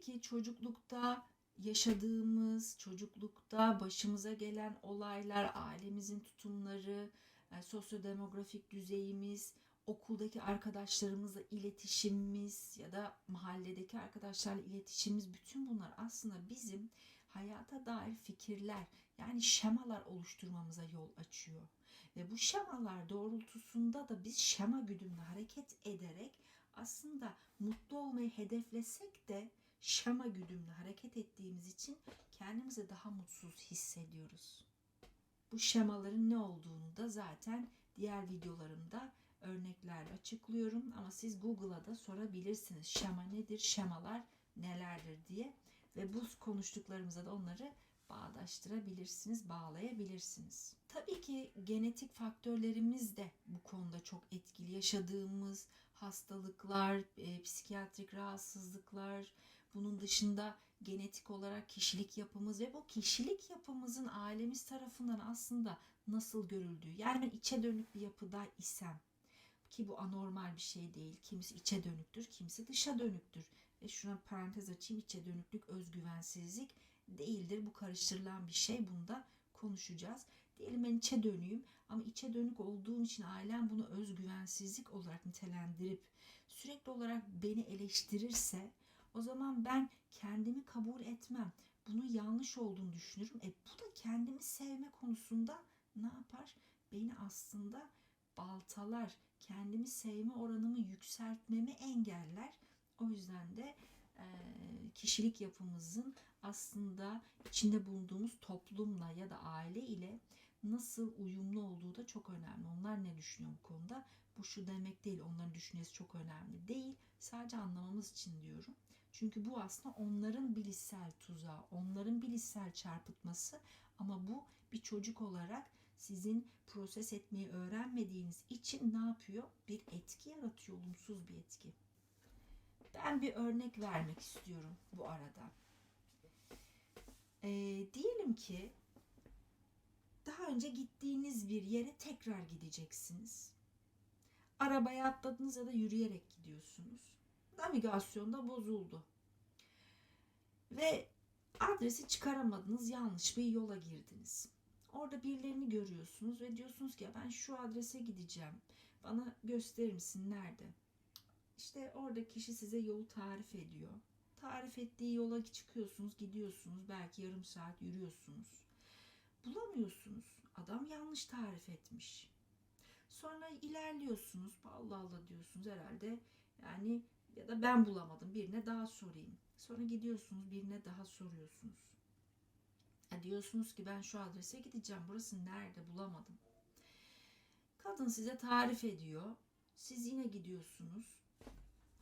Ki çocuklukta yaşadığımız, çocuklukta başımıza gelen olaylar, ailemizin tutumları, e, sosyodemografik düzeyimiz, okuldaki arkadaşlarımızla iletişimimiz ya da mahalledeki arkadaşlarla iletişimimiz bütün bunlar aslında bizim hayata dair fikirler yani şemalar oluşturmamıza yol açıyor. Ve bu şemalar doğrultusunda da biz şema güdümlü hareket ederek aslında mutlu olmayı hedeflesek de şema güdümlü hareket ettiğimiz için kendimizi daha mutsuz hissediyoruz. Bu şemaların ne olduğunu da zaten diğer videolarımda örneklerle açıklıyorum ama siz Google'a da sorabilirsiniz. Şema nedir, şemalar nelerdir diye ve bu konuştuklarımıza da onları bağdaştırabilirsiniz, bağlayabilirsiniz. Tabii ki genetik faktörlerimiz de bu konuda çok etkili. Yaşadığımız hastalıklar, e, psikiyatrik rahatsızlıklar, bunun dışında genetik olarak kişilik yapımız ve bu kişilik yapımızın ailemiz tarafından aslında nasıl görüldüğü. Yani ben içe dönük bir yapıda isem ki bu anormal bir şey değil. Kimisi içe dönüktür, kimisi dışa dönüktür. Ve şuna parantez açayım. içe dönüklük, özgüvensizlik değildir. Bu karıştırılan bir şey. Bunu da konuşacağız. Diyelim ben içe dönüyüm ama içe dönük olduğum için ailem bunu özgüvensizlik olarak nitelendirip sürekli olarak beni eleştirirse o zaman ben kendimi kabul etmem. Bunu yanlış olduğunu düşünürüm. E bu da kendimi sevme konusunda ne yapar? Beni aslında baltalar, kendimi sevme oranımı yükseltmemi engeller. O yüzden de e, kişilik yapımızın aslında içinde bulunduğumuz toplumla ya da aile ile nasıl uyumlu olduğu da çok önemli. Onlar ne düşünüyor bu konuda? Bu şu demek değil, onların düşüncesi çok önemli değil. Sadece anlamamız için diyorum. Çünkü bu aslında onların bilişsel tuzağı, onların bilişsel çarpıtması ama bu bir çocuk olarak sizin proses etmeyi öğrenmediğiniz için ne yapıyor? Bir etki yaratıyor, olumsuz bir etki. Ben bir örnek vermek istiyorum bu arada. Ee, diyelim ki daha önce gittiğiniz bir yere tekrar gideceksiniz. Arabaya atladınız ya da yürüyerek gidiyorsunuz. Navigasyonda bozuldu. Ve adresi çıkaramadınız, yanlış bir yola girdiniz. Orada birilerini görüyorsunuz ve diyorsunuz ki ben şu adrese gideceğim. Bana gösterir misin nerede? İşte orada kişi size yolu tarif ediyor. Tarif ettiği yola çıkıyorsunuz, gidiyorsunuz. Belki yarım saat yürüyorsunuz. Bulamıyorsunuz. Adam yanlış tarif etmiş. Sonra ilerliyorsunuz. Allah Allah diyorsunuz herhalde. Yani ya da ben bulamadım. Birine daha sorayım. Sonra gidiyorsunuz birine daha soruyorsunuz. Ya diyorsunuz ki ben şu adrese gideceğim. Burası nerede bulamadım. Kadın size tarif ediyor. Siz yine gidiyorsunuz.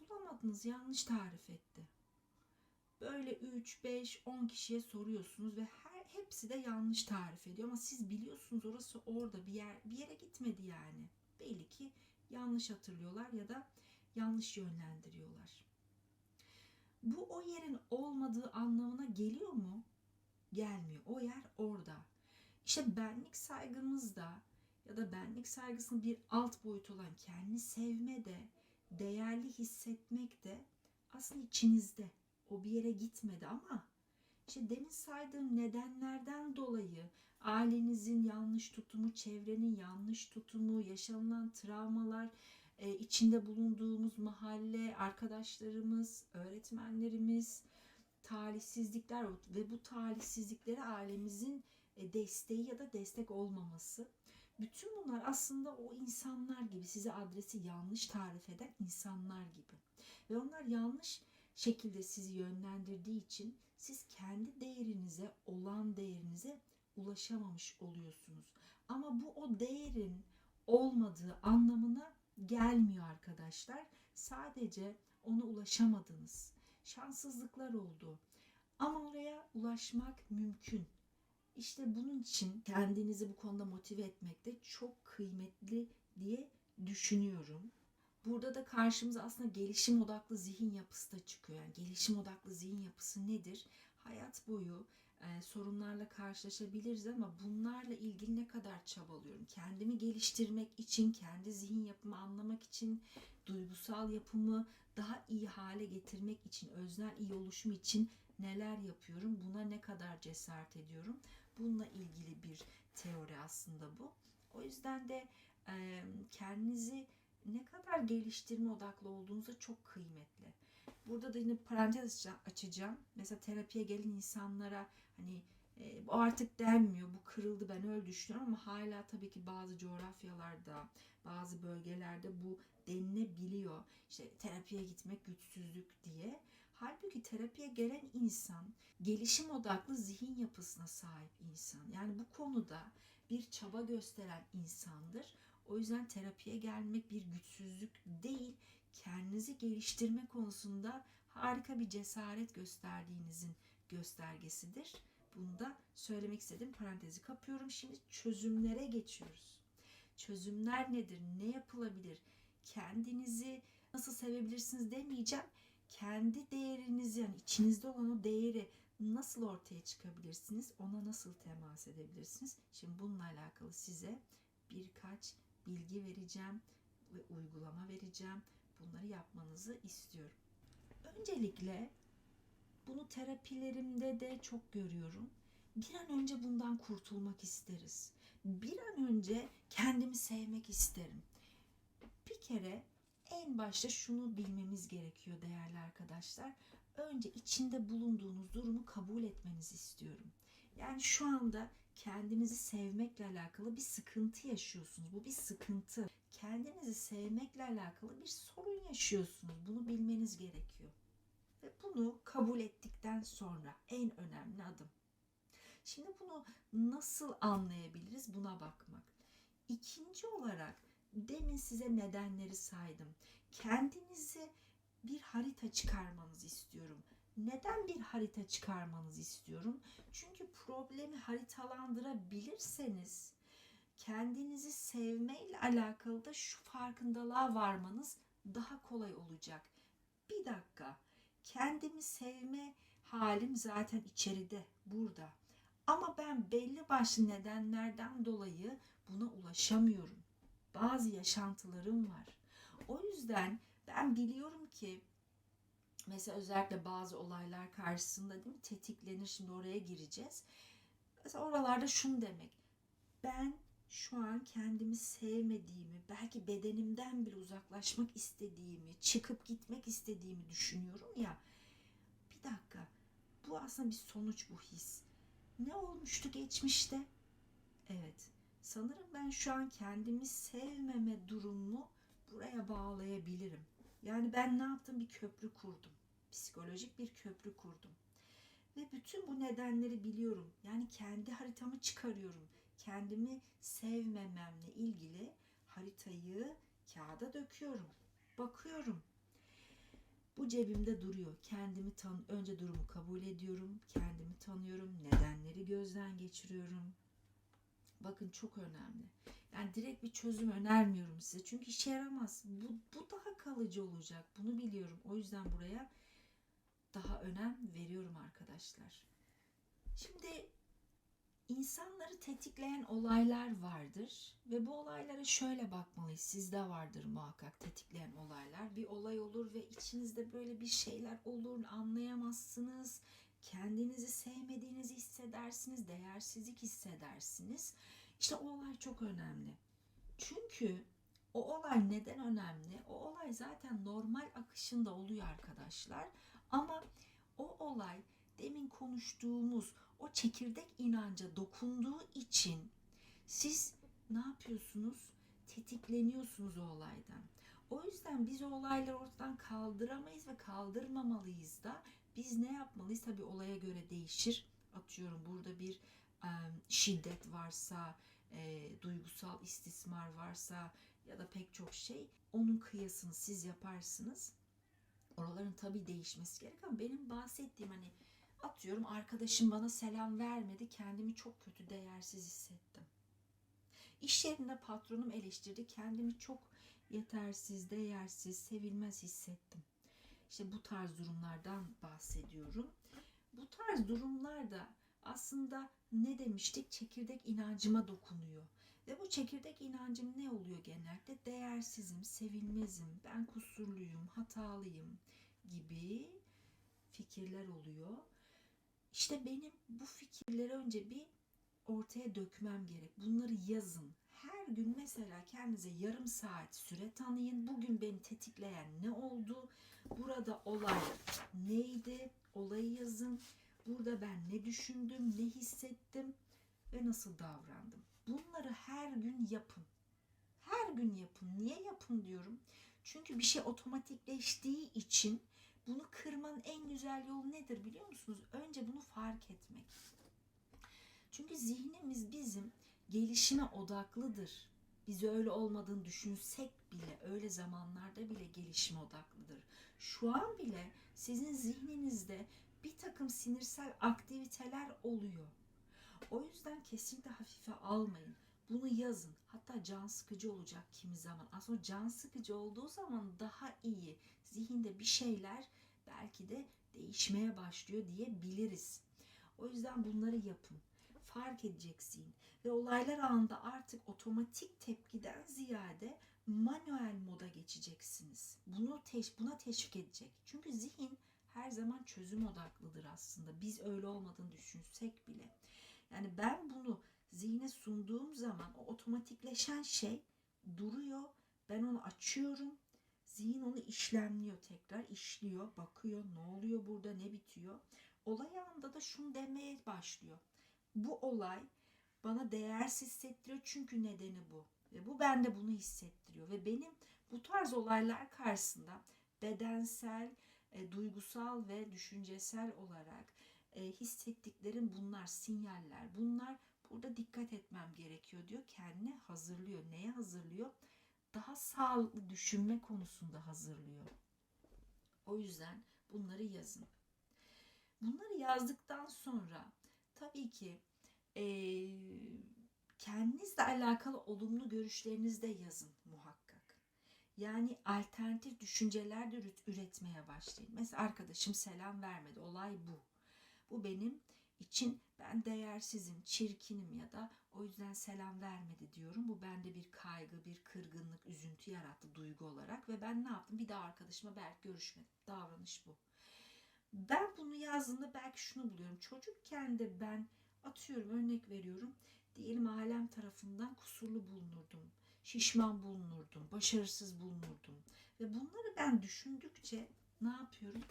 Bulamadınız yanlış tarif etti. Böyle 3, 5, 10 kişiye soruyorsunuz ve her hepsi de yanlış tarif ediyor ama siz biliyorsunuz orası orada bir yer bir yere gitmedi yani. Belli ki yanlış hatırlıyorlar ya da yanlış yönlendiriyorlar. Bu o yerin olmadığı anlamına geliyor mu? Gelmiyor. O yer orada. İşte benlik saygımız da ya da benlik saygısının bir alt boyutu olan kendi sevme de değerli hissetmek de aslında içinizde. O bir yere gitmedi ama işte demin saydığım nedenlerden dolayı ailenizin yanlış tutumu, çevrenin yanlış tutumu, yaşanılan travmalar, e, içinde bulunduğumuz mahalle, arkadaşlarımız, öğretmenlerimiz, talihsizlikler ve bu talihsizliklere ailemizin e, desteği ya da destek olmaması. Bütün bunlar aslında o insanlar gibi size adresi yanlış tarif eden insanlar gibi. Ve onlar yanlış şekilde sizi yönlendirdiği için siz kendi değerinize, olan değerinize ulaşamamış oluyorsunuz. Ama bu o değerin olmadığı anlamına gelmiyor arkadaşlar. Sadece ona ulaşamadınız. Şanssızlıklar oldu. Ama oraya ulaşmak mümkün. İşte bunun için kendinizi bu konuda motive etmek de çok kıymetli diye düşünüyorum. Burada da karşımıza aslında gelişim odaklı zihin yapısı da çıkıyor. Yani gelişim odaklı zihin yapısı nedir? Hayat boyu e, sorunlarla karşılaşabiliriz ama bunlarla ilgili ne kadar çabalıyorum? Kendimi geliştirmek için, kendi zihin yapımı anlamak için, duygusal yapımı daha iyi hale getirmek için, öznel iyi oluşum için neler yapıyorum? Buna ne kadar cesaret ediyorum? Bununla ilgili bir teori aslında bu. O yüzden de e, kendinizi ne kadar geliştirme odaklı olduğunuzda çok kıymetli. Burada da yine parantez açacağım. Mesela terapiye gelen insanlara hani e, bu artık denmiyor, bu kırıldı ben öyle düşünüyorum ama hala tabii ki bazı coğrafyalarda, bazı bölgelerde bu denilebiliyor. İşte terapiye gitmek güçsüzlük diye. Halbuki terapiye gelen insan gelişim odaklı zihin yapısına sahip insan. Yani bu konuda bir çaba gösteren insandır. O yüzden terapiye gelmek bir güçsüzlük değil, kendinizi geliştirme konusunda harika bir cesaret gösterdiğinizin göstergesidir. Bunu da söylemek istedim. Parantezi kapıyorum. Şimdi çözümlere geçiyoruz. Çözümler nedir? Ne yapılabilir? Kendinizi nasıl sevebilirsiniz demeyeceğim. Kendi değerinizi yani içinizde olan o değeri nasıl ortaya çıkabilirsiniz? Ona nasıl temas edebilirsiniz? Şimdi bununla alakalı size birkaç bilgi vereceğim ve uygulama vereceğim. Bunları yapmanızı istiyorum. Öncelikle bunu terapilerimde de çok görüyorum. Bir an önce bundan kurtulmak isteriz. Bir an önce kendimi sevmek isterim. Bir kere en başta şunu bilmemiz gerekiyor değerli arkadaşlar. Önce içinde bulunduğunuz durumu kabul etmenizi istiyorum. Yani şu anda kendinizi sevmekle alakalı bir sıkıntı yaşıyorsunuz. Bu bir sıkıntı. Kendinizi sevmekle alakalı bir sorun yaşıyorsunuz. Bunu bilmeniz gerekiyor. Ve bunu kabul ettikten sonra en önemli adım. Şimdi bunu nasıl anlayabiliriz buna bakmak. İkinci olarak demin size nedenleri saydım. Kendinizi bir harita çıkarmanızı istiyorum. Neden bir harita çıkarmanızı istiyorum? Çünkü problemi haritalandırabilirseniz kendinizi sevmeyle alakalı da şu farkındalığa varmanız daha kolay olacak. Bir dakika. Kendimi sevme halim zaten içeride, burada. Ama ben belli başlı nedenlerden dolayı buna ulaşamıyorum. Bazı yaşantılarım var. O yüzden ben biliyorum ki mesela özellikle bazı olaylar karşısında değil mi tetiklenir. Şimdi oraya gireceğiz. Mesela oralarda şunu demek. Ben şu an kendimi sevmediğimi, belki bedenimden bile uzaklaşmak istediğimi, çıkıp gitmek istediğimi düşünüyorum ya. Bir dakika. Bu aslında bir sonuç bu his. Ne olmuştu geçmişte? Evet. Sanırım ben şu an kendimi sevmeme durumunu buraya bağlayabilirim. Yani ben ne yaptım? Bir köprü kurdum. Psikolojik bir köprü kurdum. Ve bütün bu nedenleri biliyorum. Yani kendi haritamı çıkarıyorum. Kendimi sevmememle ilgili haritayı kağıda döküyorum. Bakıyorum. Bu cebimde duruyor. Kendimi tan önce durumu kabul ediyorum. Kendimi tanıyorum. Nedenleri gözden geçiriyorum. Bakın çok önemli. Yani direkt bir çözüm önermiyorum size. Çünkü işe yaramaz. Bu, bu daha kalıcı olacak. Bunu biliyorum. O yüzden buraya daha önem veriyorum arkadaşlar. Şimdi insanları tetikleyen olaylar vardır ve bu olaylara şöyle bakmalıyız. Sizde vardır muhakkak tetikleyen olaylar. Bir olay olur ve içinizde böyle bir şeyler olur, anlayamazsınız. Kendinizi sevmediğinizi hissedersiniz, değersizlik hissedersiniz. İşte o olay çok önemli. Çünkü o olay neden önemli? O olay zaten normal akışında oluyor arkadaşlar. Ama o olay demin konuştuğumuz o çekirdek inanca dokunduğu için siz ne yapıyorsunuz? Tetikleniyorsunuz o olaydan. O yüzden biz o olayları ortadan kaldıramayız ve kaldırmamalıyız da biz ne yapmalıyız? Tabii olaya göre değişir. Atıyorum burada bir şiddet varsa, e, duygusal istismar varsa ya da pek çok şey onun kıyasını siz yaparsınız. Oraların tabii değişmesi gerek ama benim bahsettiğim hani atıyorum arkadaşım bana selam vermedi kendimi çok kötü değersiz hissettim. İş yerinde patronum eleştirdi kendimi çok yetersiz, değersiz, sevilmez hissettim. İşte bu tarz durumlardan bahsediyorum. Bu tarz durumlarda aslında ne demiştik? Çekirdek inancıma dokunuyor. Ve bu çekirdek inancım ne oluyor genellikle? Değersizim, sevilmezim, ben kusurluyum, hatalıyım gibi fikirler oluyor. İşte benim bu fikirleri önce bir ortaya dökmem gerek. Bunları yazın. Her gün mesela kendinize yarım saat süre tanıyın. Bugün beni tetikleyen ne oldu? Burada olay neydi? Olayı yazın. Burada ben ne düşündüm, ne hissettim ve nasıl davrandım? Bunları her gün yapın. Her gün yapın. Niye yapın diyorum? Çünkü bir şey otomatikleştiği için bunu kırmanın en güzel yolu nedir biliyor musunuz? Önce bunu fark etmek. Çünkü zihnimiz bizim gelişime odaklıdır. Biz öyle olmadığını düşünsek bile, öyle zamanlarda bile gelişime odaklıdır. Şu an bile sizin zihninizde bir takım sinirsel aktiviteler oluyor. O yüzden kesinlikle hafife almayın. Bunu yazın. Hatta can sıkıcı olacak kimi zaman. Aslında can sıkıcı olduğu zaman daha iyi. Zihinde bir şeyler belki de değişmeye başlıyor diyebiliriz. O yüzden bunları yapın. Fark edeceksin ve olaylar anında artık otomatik tepkiden ziyade manuel moda geçeceksiniz. Bunu teş buna teşvik edecek. Çünkü zihin her zaman çözüm odaklıdır aslında. Biz öyle olmadığını düşünsek bile. Yani ben bunu zihne sunduğum zaman o otomatikleşen şey duruyor. Ben onu açıyorum. Zihin onu işlemliyor tekrar, işliyor, bakıyor ne oluyor burada, ne bitiyor. Olay anında da şunu demeye başlıyor. Bu olay bana değersiz hissettiriyor çünkü nedeni bu. Ve bu bende bunu hissettiriyor. Ve benim bu tarz olaylar karşısında bedensel, e, duygusal ve düşüncesel olarak e, hissettiklerim bunlar, sinyaller. Bunlar burada dikkat etmem gerekiyor diyor. Kendine hazırlıyor. Neye hazırlıyor? Daha sağlıklı düşünme konusunda hazırlıyor. O yüzden bunları yazın. Bunları yazdıktan sonra tabii ki e, kendinizle alakalı olumlu görüşlerinizi de yazın muhakkak. Yani alternatif düşünceler de üretmeye başlayın. Mesela arkadaşım selam vermedi. Olay bu. Bu benim için ben değersizim, çirkinim ya da o yüzden selam vermedi diyorum. Bu bende bir kaygı, bir kırgınlık, üzüntü yarattı duygu olarak ve ben ne yaptım? Bir daha arkadaşıma belki görüşmedim. Davranış bu. Ben bunu yazdığımda belki şunu buluyorum. Çocukken de ben atıyorum örnek veriyorum. Diyelim alem tarafından kusurlu bulunurdum. Şişman bulunurdum. Başarısız bulunurdum. Ve bunları ben düşündükçe ne yapıyorum?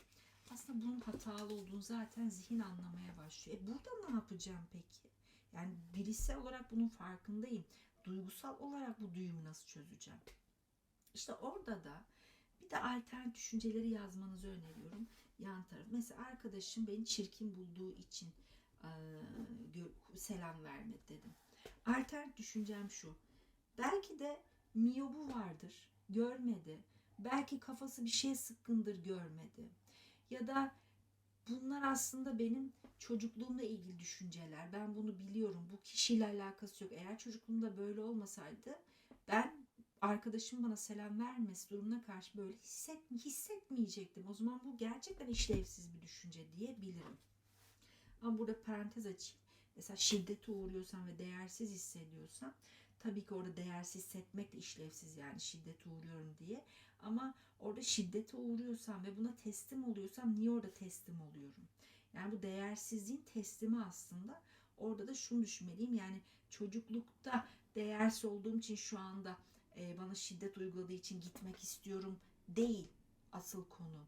Aslında bunun hatalı olduğunu zaten zihin anlamaya başlıyor. E burada ne yapacağım peki? Yani bilişsel olarak bunun farkındayım. Duygusal olarak bu düğümü nasıl çözeceğim? İşte orada da bir de alternatif düşünceleri yazmanızı öneriyorum. Yan taraf. Mesela arkadaşım beni çirkin bulduğu için selam vermedi dedim. Alternatif düşüncem şu. Belki de miyobu vardır. Görmedi. Belki kafası bir şeye sıkkındır görmedi ya da bunlar aslında benim çocukluğumla ilgili düşünceler. Ben bunu biliyorum. Bu kişiyle alakası yok. Eğer çocukluğumda böyle olmasaydı ben arkadaşım bana selam vermesi durumuna karşı böyle hisset, hissetmeyecektim. O zaman bu gerçekten işlevsiz bir düşünce diyebilirim. Ama burada parantez açayım. Mesela şiddete uğruyorsan ve değersiz hissediyorsan tabii ki orada değersiz hissetmek de işlevsiz yani şiddete uğruyorum diye. Ama orada şiddete uğruyorsam ve buna teslim oluyorsam niye orada teslim oluyorum? Yani bu değersizliğin teslimi aslında. Orada da şunu düşünmeliyim. Yani çocuklukta değersiz olduğum için şu anda e, bana şiddet uyguladığı için gitmek istiyorum değil asıl konu.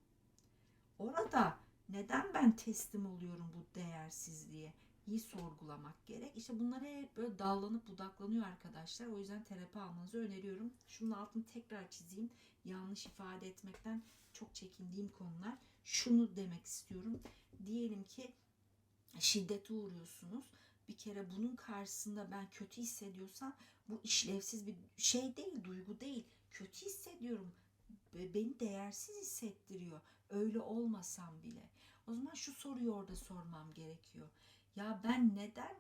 Orada neden ben teslim oluyorum bu değersizliğe? İyi sorgulamak gerek. İşte bunlar hep böyle dallanıp budaklanıyor arkadaşlar. O yüzden terapi almanızı öneriyorum. Şunun altını tekrar çizeyim. Yanlış ifade etmekten çok çekindiğim konular. Şunu demek istiyorum. Diyelim ki şiddete uğruyorsunuz. Bir kere bunun karşısında ben kötü hissediyorsam bu işlevsiz bir şey değil, duygu değil. Kötü hissediyorum. Beni değersiz hissettiriyor. Öyle olmasam bile. O zaman şu soruyu orada sormam gerekiyor. Ya ben neden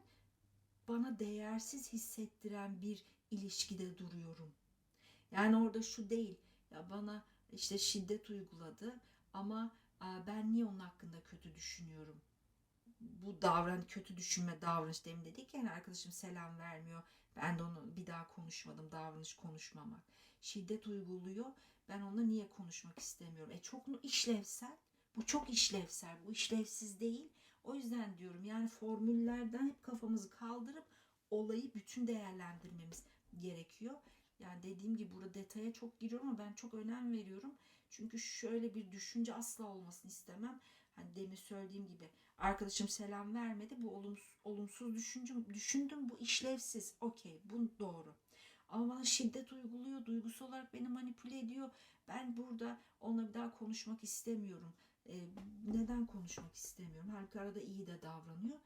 bana değersiz hissettiren bir ilişkide duruyorum? Yani orada şu değil. Ya bana işte şiddet uyguladı ama ben niye onun hakkında kötü düşünüyorum? bu davran kötü düşünme davranış demin dedik yani arkadaşım selam vermiyor. Ben de onu bir daha konuşmadım. Davranış konuşmamak. Şiddet uyguluyor. Ben onunla niye konuşmak istemiyorum? E çok mu işlevsel. Bu çok işlevsel. Bu işlevsiz değil. O yüzden diyorum yani formüllerden hep kafamızı kaldırıp olayı bütün değerlendirmemiz gerekiyor. Yani dediğim gibi burada detaya çok giriyorum ama ben çok önem veriyorum. Çünkü şöyle bir düşünce asla olmasını istemem. Hani demin söylediğim gibi arkadaşım selam vermedi. Bu olumsuz, olumsuz düşündüm, düşündüm. Bu işlevsiz. Okey bu doğru. Ama bana şiddet uyguluyor. Duygusal olarak beni manipüle ediyor. Ben burada onunla bir daha konuşmak istemiyorum. Ee, neden konuşmak istemiyorum? Halbuki arada iyi de davranıyor.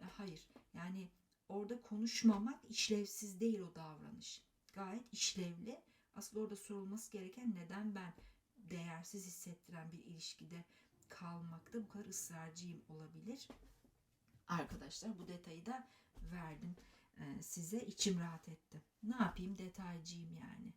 E, hayır. Yani orada konuşmamak işlevsiz değil o davranış. Gayet işlevli. Aslında orada sorulması gereken neden ben değersiz hissettiren bir ilişkide kalmakta bu kadar ısrarcıyım olabilir. Arkadaşlar bu detayı da verdim e, size. içim rahat etti. Ne yapayım detaycıyım yani.